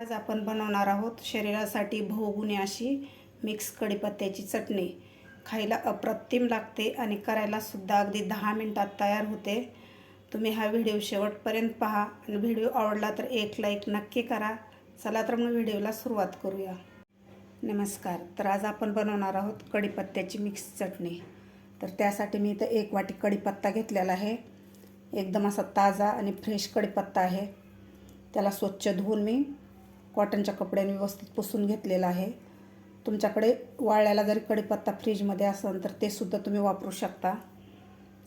आज आपण बनवणार आहोत शरीरासाठी भोगुनी अशी मिक्स कढीपत्त्याची चटणी. खायला अप्रतिम लागते आणि करायला सुद्धा अगदी दहा मिनटात तयार होते. तुम्ही हा व्हिडिओ शेवटपर्यंत पहा आणि व्हिडिओ आवडला तर एक लाईक नक्की करा. चला तर मग व्हिडिओला सुरुवात करूया. नमस्कार तर आज आपण बनवणार आहोत कढीपत्त्याची मिक्स चटणी. तर त्यासाठी मी इथं एक वाटी कढीपत्ता घेतलेला आहे. एकदम असा ताजा आणि फ्रेश कढीपत्ता आहे. त्याला स्वच्छ धुवून मी कॉटनच्या कपड्याने व्यवस्थित पुसून घेतलेला आहे. तुमच्याकडे वाळल्याला जरी कढीपत्ता फ्रीजमध्ये असेल तर ते सुद्धा तुम्ही वापरू शकता.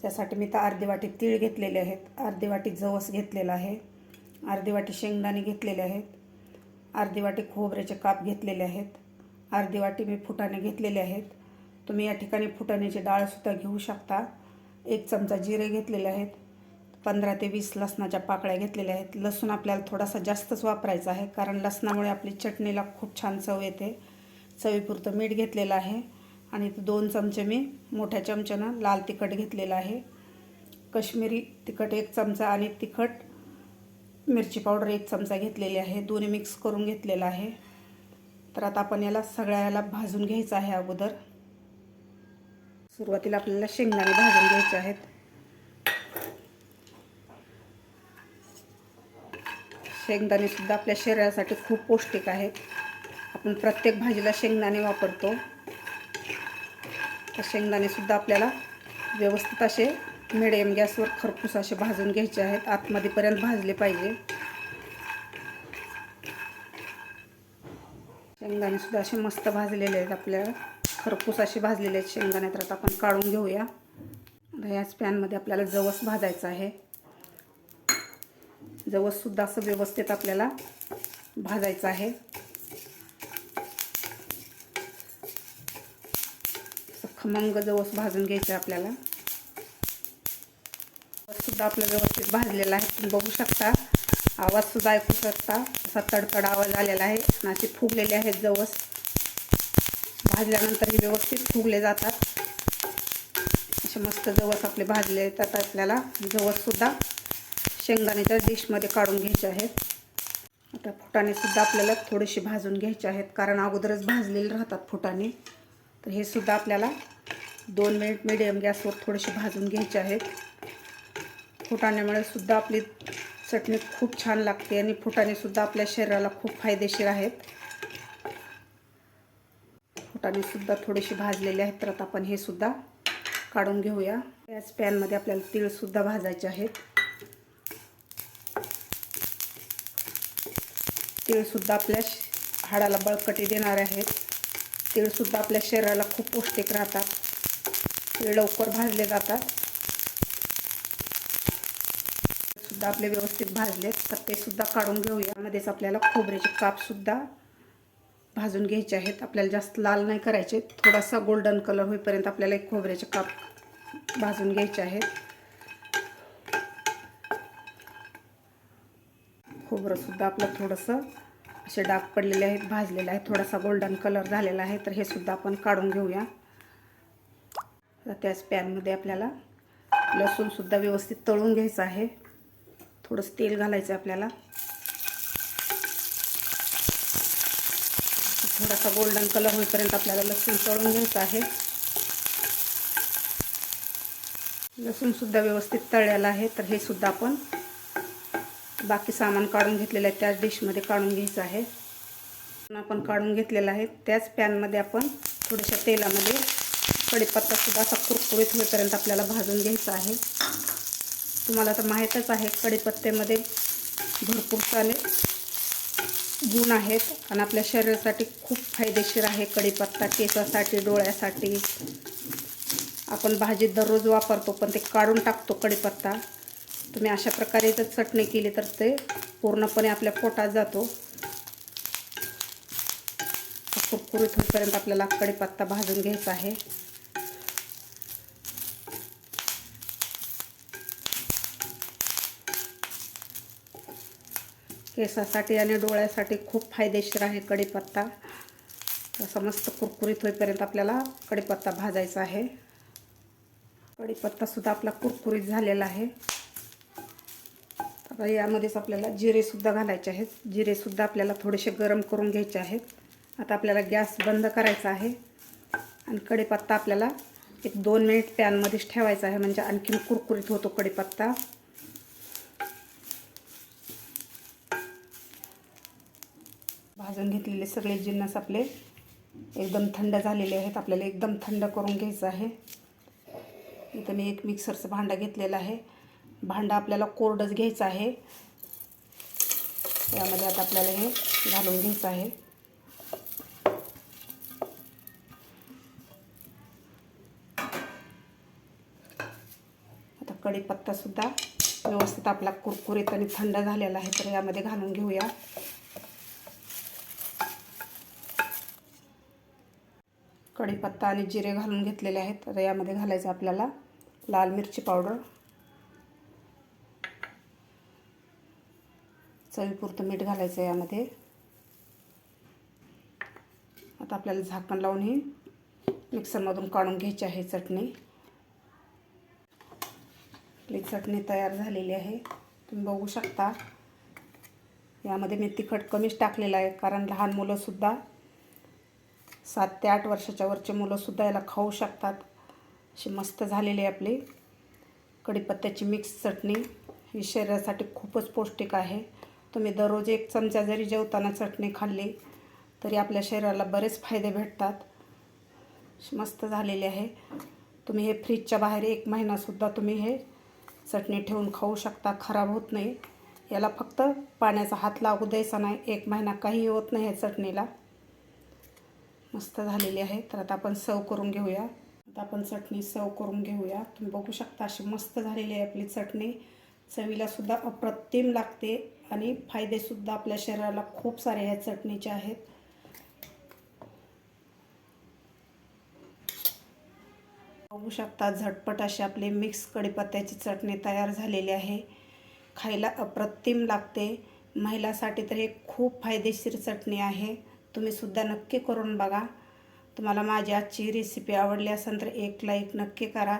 त्यासाठी मी तर अर्धी वाटी तीळ घेतलेले आहेत. अर्धी वाटी जवस घेतलेला आहे. अर्धी वाटी शेंगदाणे घेतलेले आहेत. अर्धी वाटी खोबऱ्याचे काप घेतलेले आहेत. अर्धी वाटी मी फुटाणे घेतलेले आहेत. तुम्ही या ठिकाणी फुटाण्याची डाळसुद्धा घेऊ शकता. एक चमचा जिरे घेतलेले आहेत. पंधरा ते वीस लसणाच्या पाकळ्या घेतलेल्या आहेत. लसूण आपल्याला थोडासा जास्तच वापरायचा आहे कारण लसणामुळे आपली चटणीला खूप छान चव येते. चवीपुरतं मीठ घेतलेलं आहे. आणि दोन चमचे मी मोठ्या चमच्यानं लाल तिखट घेतलेलं आहे. कश्मीरी तिखट एक चमचा आणि तिखट मिरची पावडर एक चमचा घेतलेली आहे. दोन्ही मिक्स करून घेतलेलं आहे. तर आता आपण याला सगळ्या याला भाजून घ्यायचं आहे अगोदर. सुरुवातीला आपल्याला शेंगदाणे भाजून घ्यायचे आहेत. शेंगदाणेसुद्धा आपल्या शरीरासाठी खूप पौष्टिक आहेत. आपण प्रत्येक भाजीला शेंगदाणे वापरतो. तर शेंगदाणेसुद्धा आपल्याला व्यवस्थित असे मिडियम गॅसवर खरपूस असे भाजून घ्यायचे आहेत. आतमध्येपर्यंत भाजले पाहिजे. शेंगदाणे सुद्धा असे मस्त भाजलेले आहेत आपल्याला खरपूस असे भाजलेले आहेत शेंगदाणे. तर आता आपण काढून घेऊया. आता याच पॅनमध्ये आपल्याला जवस भाजायचं आहे. जवससुद्धा असं व्यवस्थित आपल्याला भाजायचं आहे. खमंग जवस भाजून घ्यायचं आहे आपल्याला. सुद्धा आपलं व्यवस्थित भाजलेला आहे. तुम्ही बघू शकता आवाजसुद्धा ऐकू शकता. असा तडतड आवाज आलेला आहे आणि असे फुगलेले आहेत जवस. भाजल्यानंतर हे व्यवस्थित फुगले जातात. असे मस्त जवस आपले भाजले येतात आपल्याला. जवससुद्धा शेंगदाण्याच्या डिशमध्ये काढून घ्यायचे आहेत. आता फुटाणेसुद्धा आपल्याला थोडेसे भाजून घ्यायचे आहेत. कारण अगोदरच भाजलेले राहतात फुटाणे. तर हे सुद्धा आपल्याला दोन मिनिट मिडियम गॅसवर थोडेसे भाजून घ्यायचे आहेत. फुटाण्यामुळे सुद्धा आपली चटणी खूप छान लागते आणि फुटाणेसुद्धा आपल्या शरीराला खूप फायदेशीर आहेत. फुटाणेसुद्धा थोडेसे भाजलेले आहेत. तर आता आपण हे सुद्धा काढून घेऊया. याच पॅनमध्ये आपल्याला तीळसुद्धा भाजायचे आहेत. तिळसुद्धा आपल्या हाडाला बळकटी देणारे आहेत. तीळसुद्धा आपल्या शरीराला खूप पौष्टिक राहतात. तीळ लवकर भाजले जातात. सुद्धा आपले व्यवस्थित भाजलेत तर ते सुद्धा काढून घेऊया. यामध्येच आपल्याला खोबऱ्याचे कापसुद्धा भाजून घ्यायचे आहेत. आपल्याला जास्त लाल नाही करायचे. थोडासा गोल्डन कलर होईपर्यंत आपल्याला एक खोबऱ्याचे काप भाजून घ्यायचे आहेत. खोबरंसुद्धा आपलं थोडंसं असे डाग पडलेले आहेत भाजलेले आहेत. थोडासा गोल्डन कलर झालेला आहे तर हे सुद्धा आपण काढून घेऊया. तर त्याच पॅनमध्ये आपल्याला लसूणसुद्धा व्यवस्थित तळून घ्यायचं आहे. थोडंसं तेल घालायचं आहे आपल्याला. थोडासा गोल्डन कलर होईपर्यंत आपल्याला लसूण तळून घ्यायचं आहे. लसूणसुद्धा व्यवस्थित तळलेलं आहे तर हे सुद्धा आपण बाकी सामान काढून घेतलेलं आहे त्याच डिशमध्ये काढून घ्यायचं आहे. आपण काढून घेतलेलं आहे त्याच पॅनमध्ये आपण थोड्याशा तेलामध्ये कढीपत्तासुद्धा असा कुरकुरीत होईपर्यंत आपल्याला भाजून घ्यायचा आहे. तुम्हाला तर माहीतच आहे कढीपत्त्यामध्ये भरपूर सारे गुण आहेत आणि आपल्या शरीरासाठी खूप फायदेशीर आहे कढीपत्ता केसासाठी डोळ्यासाठी. आपण भाजीत दररोज वापरतो पण ते काढून टाकतो कढीपत्ता. तुम्ही अशा प्रकारे जर चटणी केली तर ते पूर्णपणे आपल्या पोटात जातो. कुरकुरीत होईपर्यंत आपल्याला कढीपत्ता भाजून घ्यायचा आहे. केसासाठी आणि डोळ्यासाठी खूप फायदेशीर आहे कढीपत्ता. समस्त मस्त कुरकुरीत होईपर्यंत आपल्याला कढीपत्ता भाजायचा आहे. कढीपत्तासुद्धा आपला कुरकुरीत झालेला आहे. आता यामध्येच आपल्याला जिरेसुद्धा घालायचे आहेत. जिरेसुद्धा आपल्याला थोडेसे गरम करून घ्यायचे आहेत. आता आपल्याला गॅस बंद करायचा आहे. आणि कढीपत्ता आपल्याला एक दोन मिनिट पॅनमध्येच ठेवायचा आहे. म्हणजे आणखीन कुरकुरीत होतो कढीपत्ता. भाजून घेतलेले सगळे जिन्नस आपले एकदम थंड झालेले आहेत. आपल्याला एकदम थंड करून घ्यायचं आहे. इथं मी एक मिक्सरचं भांडं घेतलेलं आहे. भांडं आपल्याला कोरडंच घ्यायचं आहे. यामध्ये आता आपल्याला हे घालून घ्यायचं आहे. आता कढीपत्तासुद्धा व्यवस्थित आपला कुरकुरीत आणि थंड झालेला आहे तर यामध्ये घालून घेऊया. कढीपत्ता आणि जिरे घालून घेतलेले आहेत तर यामध्ये घालायचं आपल्याला लाल मिरची पावडर. चवीपुरतं मीठ घालायचं यामध्ये. आता आपल्याला झाकण लावून ही मिक्सरमधून काढून घ्यायची आहे चटणी. आपली चटणी तयार झालेली आहे. तुम्ही बघू शकता. यामध्ये मी तिखट कमीच टाकलेलं आहे कारण लहान मुलंसुद्धा सात ते आठ वर्षाच्या वरचे मुलंसुद्धा याला खाऊ शकतात. अशी मस्त झालेली आहे आपली कढीपत्त्याची मिक्स चटणी. ही शरीरासाठी खूपच पौष्टिक आहे. तुम्ही दररोज एक चमचा जरी जेवताना चटणी खाल्ली तरी आपल्या शरीराला बरेच फायदे भेटतात. अशी मस्त झालेली आहे. तुम्ही हे फ्रीजच्या बाहेर एक महिनासुद्धा तुम्ही हे चटणी ठेवून खाऊ शकता. खराब होत नाही. याला फक्त पाण्याचा हात लागू द्यायचा नाही. एक महिना काही होत नाही या चटणीला. मस्त झालेली आहे. तर आता आपण सर्व करून घेऊया. आता आपण चटणी सर्व करून घेऊया. तुम्ही बघू शकता अशी मस्त झालेली आहे आपली चटणी. चवीलासुद्धा अप्रतिम लागते. आणि फायदेसुद्धा आपल्या शरीराला खूप सारे ह्या चटणीचे आहेत. बघू शकता झटपट अशी आपली मिक्स कढीपत्त्याची चटणी तयार झालेली आहे. खायला अप्रतिम लागते. महिलासाठी तर हे खूप फायदेशीर चटणी आहे. तुम्ही सुद्धा नक्की करून बघा. तुम्हाला माझी आजची रेसिपी आवडली असेल तर एक लाईक नक्की करा.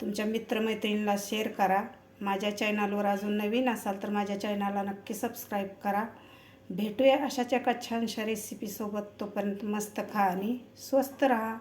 तुमच्या मित्रमैत्रिणीला शेअर करा. माझ्या चॅनलवर अजून नवीन असाल तर माझ्या चॅनलला नक्की सबस्क्राईब करा. भेटूया अशाच एका छानशा रेसिपीसोबत तोपर्यंत मस्त खा आणि स्वस्त राहा.